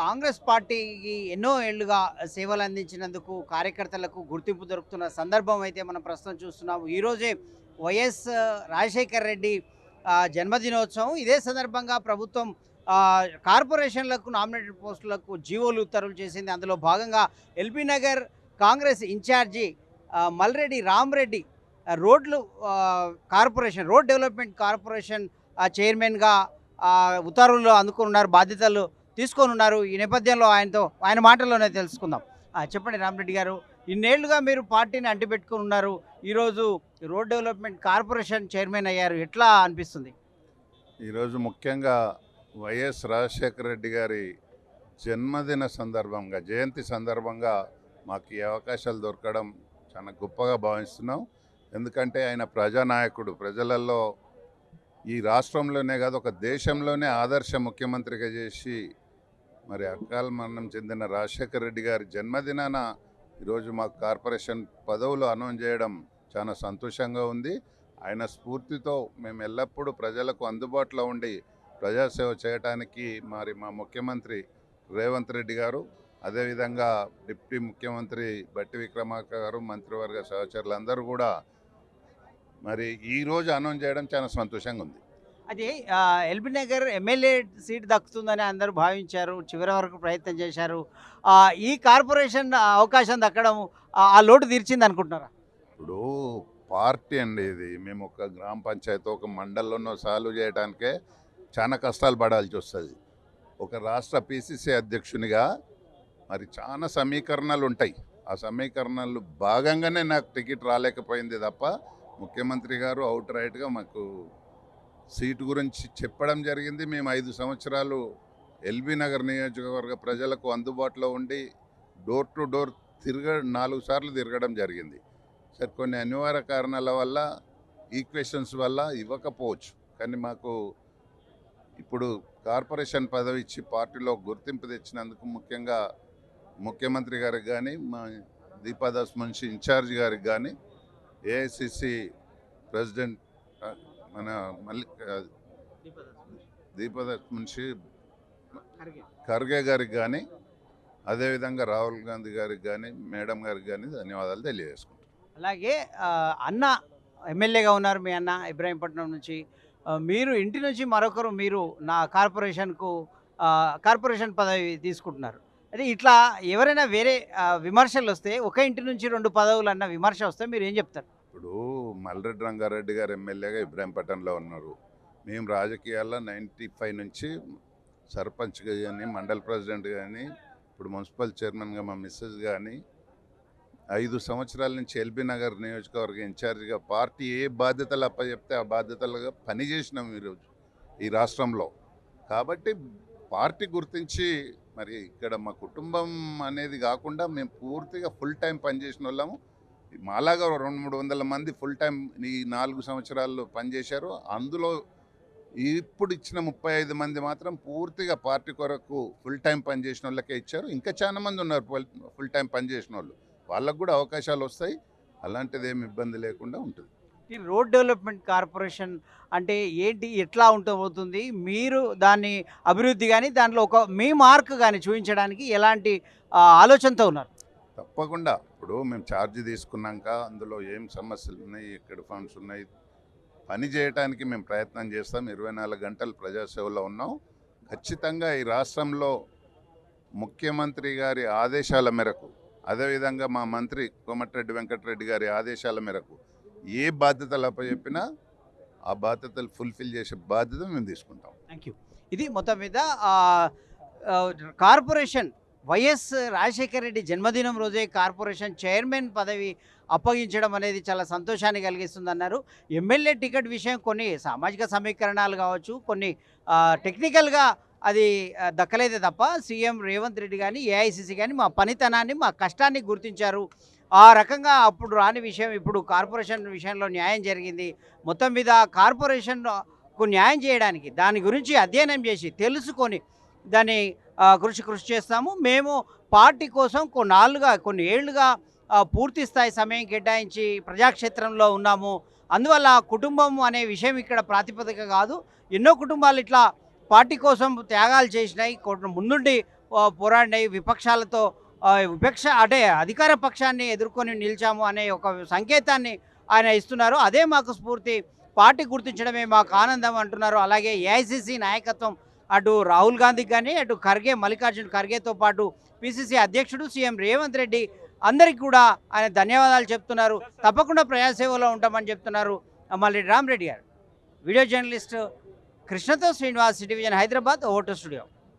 కాంగ్రెస్ పార్టీకి ఎన్నో ఏళ్ళుగా సేవలు అందించినందుకు కార్యకర్తలకు గుర్తింపు దొరుకుతున్న సందర్భం అయితే మనం ప్రస్తుతం చూస్తున్నాము. ఈరోజే వైఎస్ రాజశేఖర్ రెడ్డి జన్మదినోత్సవం. ఇదే సందర్భంగా ప్రభుత్వం కార్పొరేషన్లకు నామినేటెడ్ పోస్టులకు జీవోలు ఉత్తర్వులు చేసింది. అందులో భాగంగా ఎల్బీ నగర్ కాంగ్రెస్ ఇన్ఛార్జి మల్రెడ్డి రామ్రెడ్డి రోడ్లు కార్పొరేషన్ రోడ్ డెవలప్మెంట్ కార్పొరేషన్ చైర్మన్గా ఉత్తర్వులు అందుకున్నారు బాధ్యతలు తీసుకొని ఉన్నారు ఈ నేపథ్యంలో ఆయనతో ఆయన మాటల్లోనే తెలుసుకుందాం. చెప్పండి రామరెడ్డి గారు ఇన్నేళ్ళుగా మీరు పార్టీని అంటిపెట్టుకుని ఉన్నారు ఈరోజు రోడ్ డెవలప్మెంట్ కార్పొరేషన్ చైర్మన్ అయ్యారు. ఎట్లా అనిపిస్తుంది? ఈరోజు ముఖ్యంగా వైఎస్ రాజశేఖర రెడ్డి గారి జన్మదిన సందర్భంగా జయంతి సందర్భంగా మాకు ఈ అవకాశాలు దొరకడం చాలా గొప్పగా భావిస్తున్నాం. ఎందుకంటే ఆయన ప్రజానాయకుడు. ప్రజలలో ఈ రాష్ట్రంలోనే కాదు ఒక దేశంలోనే ఆదర్శ ముఖ్యమంత్రిగా చేసి మరి అకాల మరణం చెందిన రాజశేఖర రెడ్డి గారి జన్మదినాన ఈరోజు మాకు కార్పొరేషన్ పదవులు అనౌన్స్ చేయడం చాలా సంతోషంగా ఉంది. ఆయన స్ఫూర్తితో మేము ఎల్లప్పుడూ ప్రజలకు అందుబాటులో ఉండి ప్రజాసేవ చేయడానికి మరి మా ముఖ్యమంత్రి రేవంత్ రెడ్డి గారు అదేవిధంగా డిప్యూటీ ముఖ్యమంత్రి బట్టి విక్రమార్క గారు మంత్రివర్గ సహచరులు అందరూ కూడా మరి ఈరోజు అనౌన్స్ చేయడం చాలా సంతోషంగా ఉంది. అది ఎల్బీ నగర్ ఎమ్మెల్యే సీట్ దక్కుతుందని అందరూ భావించారు చివరి వరకు ప్రయత్నం చేశారు. ఈ కార్పొరేషన్ అవకాశం దక్కడం ఆ, ఆ లోటు తీర్చింది అనుకుంటున్నారా? ఇప్పుడు పార్టీ అండి ఇది. మేము ఒక గ్రామ పంచాయతీ ఒక మండలంలో సాల్వ్ చేయడానికే చాలా కష్టాలు పడాల్సి వస్తుంది. ఒక రాష్ట్ర పిసిసి అధ్యక్షునిగా మరి చాలా సమీకరణలు ఉంటాయి. ఆ సమీకరణలు భాగంగానే నాకు టికెట్ రాలేకపోయింది తప్ప ముఖ్యమంత్రి గారు అవుట్ రైట్గా మాకు సీటు గురించి చెప్పడం జరిగింది. మేము ఐదు సంవత్సరాలు ఎల్బీ నగర్ నియోజకవర్గ ప్రజలకు అందుబాటులో ఉండి డోర్ టు డోర్ తిరగ నాలుగు సార్లు తిరగడం జరిగింది. సరే కొన్ని అనివార్య కారణాల వల్ల ఈక్వేషన్స్ వల్ల ఇవ్వకపోవచ్చు. కానీ మాకు ఇప్పుడు కార్పొరేషన్ పదవి ఇచ్చి పార్టీలో గుర్తింపు తెచ్చినందుకు ముఖ్యంగా ముఖ్యమంత్రి గారికి కానీ మా దీపాదాస్ మున్షి ఇన్ఛార్జ్ గారికి కానీ ఏఐసిసి ప్రెసిడెంట్ మన ఆ, దీపాదాస్ మున్షి ఖర్గే. గారికి కానీ అదేవిధంగా రాహుల్ గాంధీ గారికి కానీ మేడం గారికి కానీ ధన్యవాదాలు తెలియజేసుకుంటాం అలాగే అన్న ఎమ్మెల్యేగా ఉన్నారు మీ అన్న ఇబ్రాహీంపట్నం నుంచి. మీరు ఇంటి నుంచి మరొకరు మీరు నా కార్పొరేషన్కు కార్పొరేషన్ పదవి తీసుకుంటున్నారు. అదే ఇట్లా ఎవరైనా వేరే విమర్శలు వస్తే ఒక ఇంటి నుంచి రెండు పదవులు అన్న విమర్శ వస్తే మీరు ఏం చెప్తారు? ఇప్పుడు మల్రెడ్డి రంగారెడ్డి గారు ఎమ్మెల్యేగా ఇబ్రాహీంపట్నంలో ఉన్నారు. మేము రాజకీయాల్లో నైంటీ ఫైవ్ నుంచి సర్పంచ్ కానీ మండల్ ప్రెసిడెంట్ కానీ ఇప్పుడు మున్సిపల్ చైర్మన్గా మా మిస్సెస్ కానీ ఐదు సంవత్సరాల నుంచి ఎల్బీ నగర్ నియోజకవర్గ ఇన్ఛార్జిగా పార్టీ ఏ బాధ్యతలు అప్పచెప్తే ఆ బాధ్యతలుగా పనిచేసినాం ఈరోజు ఈ రాష్ట్రంలో. కాబట్టి పార్టీ గుర్తించి మరి ఇక్కడ మా కుటుంబం అనేది కాకుండా మేము పూర్తిగా ఫుల్ టైం పనిచేసిన వాళ్ళము. మాలాగా రెండు మూడు వందల మంది ఫుల్ టైం ఈ నాలుగు సంవత్సరాల్లో పనిచేశారు. అందులో ఇప్పుడు ఇచ్చిన ముప్పై ఐదు మంది మాత్రం పూర్తిగా పార్టీ కొరకు ఫుల్ టైం పనిచేసిన వాళ్ళకే ఇచ్చారు. ఇంకా చాలా మంది ఉన్నారు ఫుల్ టైం పనిచేసిన వాళ్ళు. వాళ్ళకు కూడా అవకాశాలు వస్తాయి. అలాంటిది ఏమి ఇబ్బంది లేకుండా ఉంటుంది. ఈ రోడ్ డెవలప్మెంట్ కార్పొరేషన్ అంటే ఏంటి ఎట్లా ఉంటబోతుంది మీరు దాన్ని అభివృద్ధి కానీ దాంట్లో ఒక మీ మార్క్ కానీ చూపించడానికి ఎలాంటి ఆలోచనతో ఉన్నారు? తప్పకుండా. ఇప్పుడు మేము ఛార్జ్ తీసుకున్నాక అందులో ఏం సమస్యలు ఉన్నాయి ఎక్కడ ఫండ్స్ ఉన్నాయి పని చేయడానికి మేము ప్రయత్నం చేస్తాం. ఇరవై నాలుగు గంటలు ప్రజాసేవలో ఉన్నాం. ఖచ్చితంగా ఈ రాష్ట్రంలో ముఖ్యమంత్రి గారి ఆదేశాల మేరకు అదేవిధంగా మా మంత్రి కోమటిరెడ్డి వెంకటరెడ్డి గారి ఆదేశాల మేరకు ఏ బాధ్యతలు అప్పచెప్పినా ఆ బాధ్యతలు ఫుల్ఫిల్ చేసే బాధ్యత మేము తీసుకుంటాం. థ్యాంక్ యూ ఇది మొత్తం మీద కార్పొరేషన్ వైఎస్ రాజశేఖర రెడ్డి జన్మదినం రోజే కార్పొరేషన్ చైర్మన్ పదవి అప్పగించడం అనేది చాలా సంతోషాన్ని కలిగిస్తుంది అన్నారు ఎమ్మెల్యే టికెట్ విషయం కొన్ని సామాజిక సమీకరణాలు కావచ్చు కొన్ని టెక్నికల్గా అది దక్కలేదే తప్ప సీఎం రేవంత్ రెడ్డి కానీ ఏఐసిసి కానీ మా పనితనాన్ని మా కష్టాన్ని గుర్తించారు. ఆ రకంగా అప్పుడు రాని విషయం ఇప్పుడు కార్పొరేషన్ విషయంలో న్యాయం జరిగింది. మొత్తం మీద కార్పొరేషన్కు న్యాయం చేయడానికి దాని గురించి అధ్యయనం చేసి తెలుసుకొని దాన్ని కృషి కృషి చేస్తాము. మేము పార్టీ కోసం కొన్నాళ్ళుగా కొన్ని ఏళ్ళుగా పూర్తి స్థాయి సమయం కేటాయించి ప్రజాక్షేత్రంలో ఉన్నాము. అందువల్ల కుటుంబం అనే విషయం ఇక్కడ ప్రాతిపదిక కాదు. ఎన్నో కుటుంబాలు ఇట్లా పార్టీ కోసం త్యాగాలు చేసినాయి. ముందుండి పోరాడినాయి. విపక్షాలతో విపక్ష అంటే అధికార పక్షాన్ని ఎదుర్కొని నిలిచాము అనే ఒక సంకేతాన్ని ఆయన ఇస్తున్నారు. అదే మాకు స్ఫూర్తి. పార్టీ గుర్తించడమే మాకు ఆనందం అంటున్నారు. అలాగే ఏఐసిసి నాయకత్వం అటు రాహుల్ గాంధీకి కానీ అటు ఖర్గే మల్లికార్జున ఖర్గేతో పాటు పిసిసి అధ్యక్షుడు సీఎం రేవంత్ రెడ్డి అందరికీ కూడా ఆయన ధన్యవాదాలు చెప్తున్నారు. తప్పకుండా ప్రజాసేవలో ఉంటామని చెప్తున్నారు మళ్ళీ రామరెడ్డి గారు. వీడియో జర్నలిస్ట్ కృష్ణతో శ్రీనివాస్ సిటివిజన్ హైదరాబాద్ ఓటో స్టూడియో.